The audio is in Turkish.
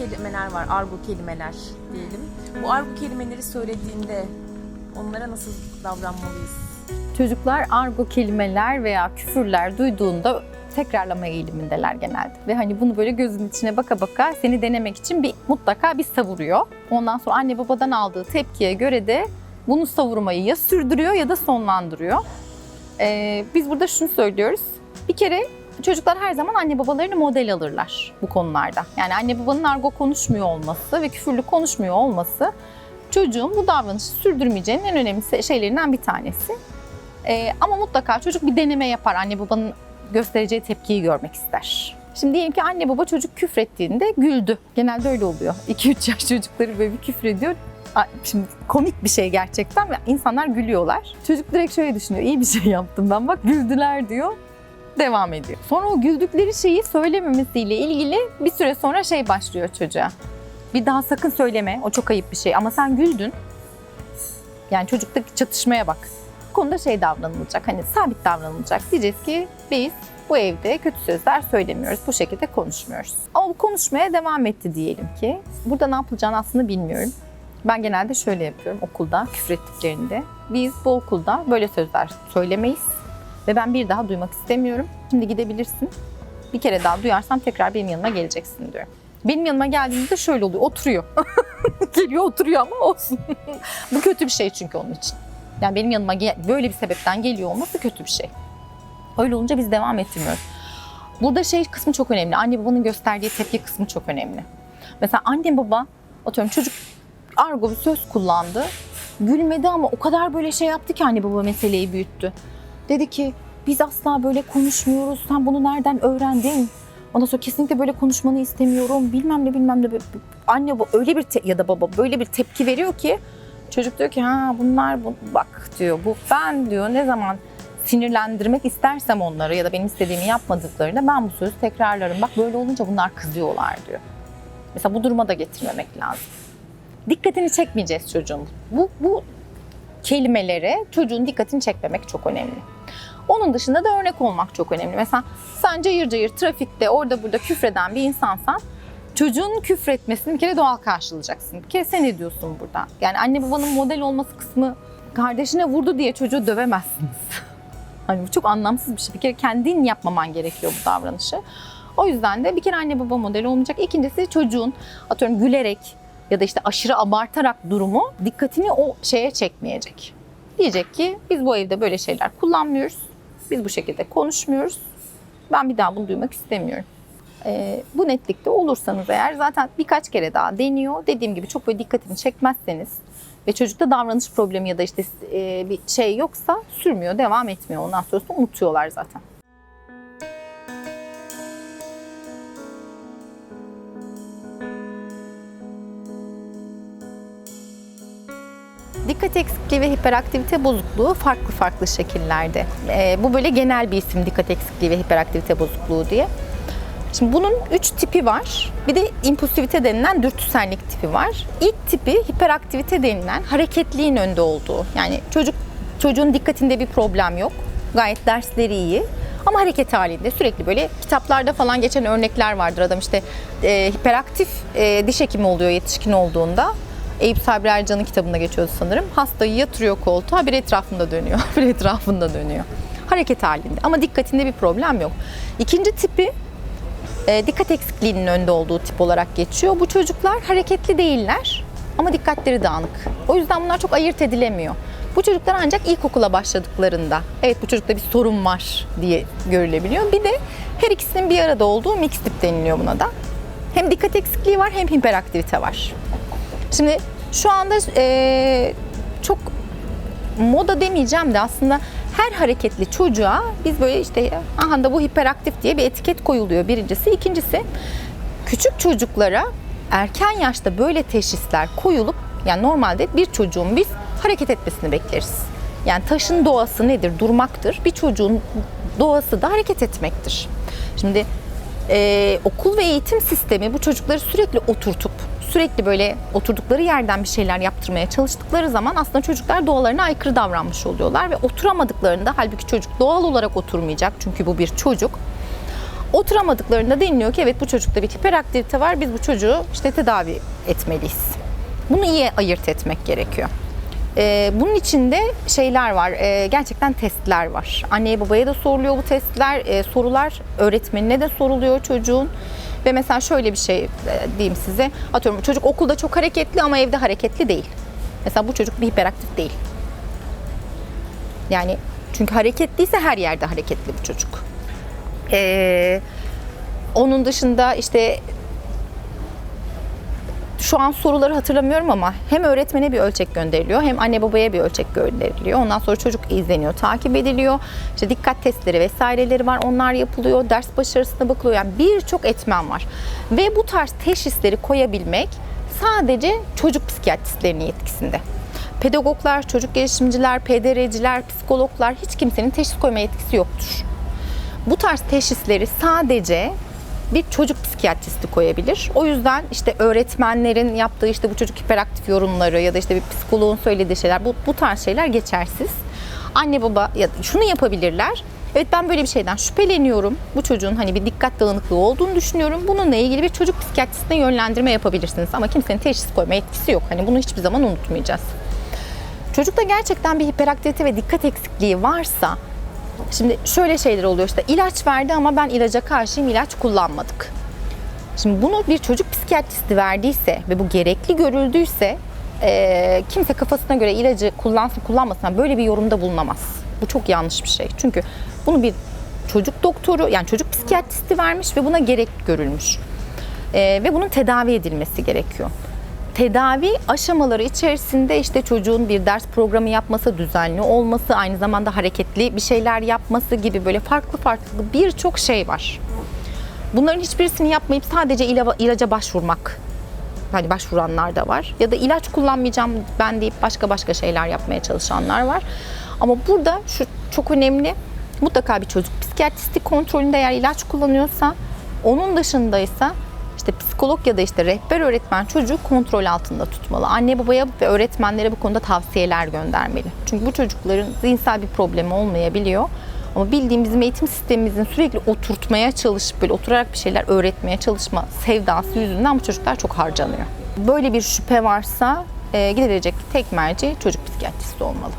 kelimeler var, argo kelimeler diyelim. Bu argo kelimeleri söylediğinde onlara nasıl davranmalıyız? Çocuklar argo kelimeler veya küfürler duyduğunda tekrarlama eğilimindeler genelde. Ve hani bunu böyle gözün içine baka baka seni denemek için bir mutlaka bir savuruyor. Ondan sonra anne babadan aldığı tepkiye göre de bunu savurmayı ya sürdürüyor ya da sonlandırıyor. Ee, biz burada şunu söylüyoruz. Bir kere çocuklar her zaman anne babalarını model alırlar bu konularda. Yani anne babanın argo konuşmuyor olması ve küfürlü konuşmuyor olması çocuğun bu davranışı sürdürmeyeceğinin en önemli şeylerinden bir tanesi. Ee, ama mutlaka çocuk bir deneme yapar. Anne babanın göstereceği tepkiyi görmek ister. Şimdi diyelim ki anne baba çocuk küfrettiğinde güldü. Genelde öyle oluyor. 2-3 yaş çocukları böyle bir küfrediyor. Şimdi komik bir şey gerçekten ve insanlar gülüyorlar. Çocuk direkt şöyle düşünüyor. İyi bir şey yaptım ben bak güldüler diyor. Devam ediyor. Sonra o güldükleri şeyi söylememesiyle ilgili bir süre sonra şey başlıyor çocuğa. Bir daha sakın söyleme. O çok ayıp bir şey. Ama sen güldün. Yani çocuktaki çatışmaya bak. Bu konuda şey davranılacak. Hani sabit davranılacak. Diyeceğiz ki biz bu evde kötü sözler söylemiyoruz. Bu şekilde konuşmuyoruz. Ama bu konuşmaya devam etti diyelim ki. Burada ne yapılacağını aslında bilmiyorum. Ben genelde şöyle yapıyorum okulda küfrettiklerinde. Biz bu okulda böyle sözler söylemeyiz. Ve ben bir daha duymak istemiyorum. Şimdi gidebilirsin. Bir kere daha duyarsam tekrar benim yanıma geleceksin diyorum. Benim yanıma geldiğinde şöyle oluyor. Oturuyor. Geliyor oturuyor ama olsun. Bu kötü bir şey çünkü onun için. Yani benim yanıma böyle bir sebepten geliyor olması kötü bir şey. Öyle olunca biz devam ettirmiyoruz. Burada şey kısmı çok önemli. Anne babanın gösterdiği tepki kısmı çok önemli. Mesela anne baba atıyorum çocuk argo bir söz kullandı. Gülmedi ama o kadar böyle şey yaptı ki anne baba meseleyi büyüttü. Dedi ki biz asla böyle konuşmuyoruz. Sen bunu nereden öğrendin? Ondan sonra kesinlikle böyle konuşmanı istemiyorum. Bilmem ne bilmem ne. Anne bu öyle bir ya da baba böyle bir tepki veriyor ki çocuk diyor ki ha bunlar bu, bak diyor bu ben diyor ne zaman sinirlendirmek istersem onları ya da benim istediğimi yapmadıklarında ben bu sözü tekrarlarım. Bak böyle olunca bunlar kızıyorlar diyor. Mesela bu duruma da getirmemek lazım. Dikkatini çekmeyeceğiz çocuğun. Bu, bu kelimelere çocuğun dikkatini çekmemek çok önemli. Onun dışında da örnek olmak çok önemli. Mesela sen cayır cayır trafikte orada burada küfreden bir insansan çocuğun küfretmesini bir kere doğal karşılayacaksın. Bir kere sen ediyorsun burada. Yani anne babanın model olması kısmı kardeşine vurdu diye çocuğu dövemezsiniz. hani bu çok anlamsız bir şey. Bir kere kendin yapmaman gerekiyor bu davranışı. O yüzden de bir kere anne baba modeli olmayacak. İkincisi çocuğun atıyorum gülerek ya da işte aşırı abartarak durumu dikkatini o şeye çekmeyecek. Diyecek ki biz bu evde böyle şeyler kullanmıyoruz. Biz bu şekilde konuşmuyoruz. Ben bir daha bunu duymak istemiyorum. Ee, bu netlikte olursanız eğer zaten birkaç kere daha deniyor. Dediğim gibi çok böyle dikkatini çekmezseniz ve çocukta davranış problemi ya da işte e, bir şey yoksa sürmüyor, devam etmiyor. Ondan sonrasında unutuyorlar zaten. Dikkat eksikliği ve hiperaktivite bozukluğu farklı farklı şekillerde. Ee, bu böyle genel bir isim dikkat eksikliği ve hiperaktivite bozukluğu diye. Şimdi bunun üç tipi var. Bir de impulsivite denilen dürtüsellik tipi var. İlk tipi hiperaktivite denilen hareketliğin önde olduğu. Yani çocuk çocuğun dikkatinde bir problem yok. Gayet dersleri iyi. Ama hareket halinde sürekli böyle kitaplarda falan geçen örnekler vardır. Adam işte e, hiperaktif e, diş hekimi oluyor yetişkin olduğunda. Eyüp Sabri Ercan'ın kitabında geçiyordu sanırım. Hastayı yatırıyor koltuğa bir etrafında dönüyor. bir etrafında dönüyor. Hareket halinde ama dikkatinde bir problem yok. İkinci tipi e, dikkat eksikliğinin önde olduğu tip olarak geçiyor. Bu çocuklar hareketli değiller ama dikkatleri dağınık. O yüzden bunlar çok ayırt edilemiyor. Bu çocuklar ancak ilkokula başladıklarında evet bu çocukta bir sorun var diye görülebiliyor. Bir de her ikisinin bir arada olduğu mix tip deniliyor buna da. Hem dikkat eksikliği var hem hiperaktivite var. Şimdi şu anda e, çok moda demeyeceğim de aslında her hareketli çocuğa biz böyle işte aha da bu hiperaktif diye bir etiket koyuluyor birincisi. İkincisi küçük çocuklara erken yaşta böyle teşhisler koyulup yani normalde bir çocuğun biz hareket etmesini bekleriz. Yani taşın doğası nedir? Durmaktır. Bir çocuğun doğası da hareket etmektir. Şimdi ee, okul ve eğitim sistemi bu çocukları sürekli oturtup sürekli böyle oturdukları yerden bir şeyler yaptırmaya çalıştıkları zaman aslında çocuklar doğalarına aykırı davranmış oluyorlar ve oturamadıklarında halbuki çocuk doğal olarak oturmayacak çünkü bu bir çocuk. Oturamadıklarında deniliyor ki evet bu çocukta bir hiperaktivite var. Biz bu çocuğu işte tedavi etmeliyiz. Bunu iyi ayırt etmek gerekiyor. Ee, bunun içinde şeyler var, e, gerçekten testler var. Anneye babaya da soruluyor bu testler, e, sorular öğretmenine de soruluyor çocuğun. Ve mesela şöyle bir şey e, diyeyim size, atıyorum çocuk okulda çok hareketli ama evde hareketli değil. Mesela bu çocuk bir hiperaktif değil. Yani çünkü hareketliyse her yerde hareketli bu çocuk. Ee, onun dışında işte şu an soruları hatırlamıyorum ama hem öğretmene bir ölçek gönderiliyor hem anne babaya bir ölçek gönderiliyor. Ondan sonra çocuk izleniyor, takip ediliyor. İşte dikkat testleri vesaireleri var. Onlar yapılıyor. Ders başarısına bakılıyor. Yani birçok etmen var. Ve bu tarz teşhisleri koyabilmek sadece çocuk psikiyatristlerinin yetkisinde. Pedagoglar, çocuk gelişimciler, PDR'ciler, psikologlar hiç kimsenin teşhis koyma yetkisi yoktur. Bu tarz teşhisleri sadece bir çocuk psikiyatristi koyabilir. O yüzden işte öğretmenlerin yaptığı işte bu çocuk hiperaktif yorumları ya da işte bir psikoloğun söylediği şeyler bu, bu tarz şeyler geçersiz. Anne baba ya şunu yapabilirler. Evet ben böyle bir şeyden şüpheleniyorum. Bu çocuğun hani bir dikkat dağınıklığı olduğunu düşünüyorum. Bununla ilgili bir çocuk psikiyatrisine yönlendirme yapabilirsiniz. Ama kimsenin teşhis koyma etkisi yok. Hani bunu hiçbir zaman unutmayacağız. Çocukta gerçekten bir hiperaktivite ve dikkat eksikliği varsa Şimdi şöyle şeyler oluyor işte ilaç verdi ama ben ilaca karşıyım ilaç kullanmadık. Şimdi bunu bir çocuk psikiyatristi verdiyse ve bu gerekli görüldüyse e, kimse kafasına göre ilacı kullansın kullanmasın böyle bir yorumda bulunamaz. Bu çok yanlış bir şey. Çünkü bunu bir çocuk doktoru yani çocuk psikiyatristi vermiş ve buna gerek görülmüş. E, ve bunun tedavi edilmesi gerekiyor tedavi aşamaları içerisinde işte çocuğun bir ders programı yapması, düzenli olması, aynı zamanda hareketli bir şeyler yapması gibi böyle farklı farklı birçok şey var. Bunların hiçbirisini yapmayıp sadece ila- ilaca başvurmak. Hani başvuranlar da var. Ya da ilaç kullanmayacağım ben deyip başka başka şeyler yapmaya çalışanlar var. Ama burada şu çok önemli. Mutlaka bir çocuk psikiyatristi kontrolünde eğer ilaç kullanıyorsa, onun dışındaysa işte psikolog ya da işte rehber öğretmen çocuğu kontrol altında tutmalı. Anne babaya ve öğretmenlere bu konuda tavsiyeler göndermeli. Çünkü bu çocukların zihinsel bir problemi olmayabiliyor. Ama bildiğim bizim eğitim sistemimizin sürekli oturtmaya çalışıp böyle oturarak bir şeyler öğretmeye çalışma sevdası yüzünden bu çocuklar çok harcanıyor. Böyle bir şüphe varsa e, gidilecek tek merci çocuk psikiyatristi olmalı.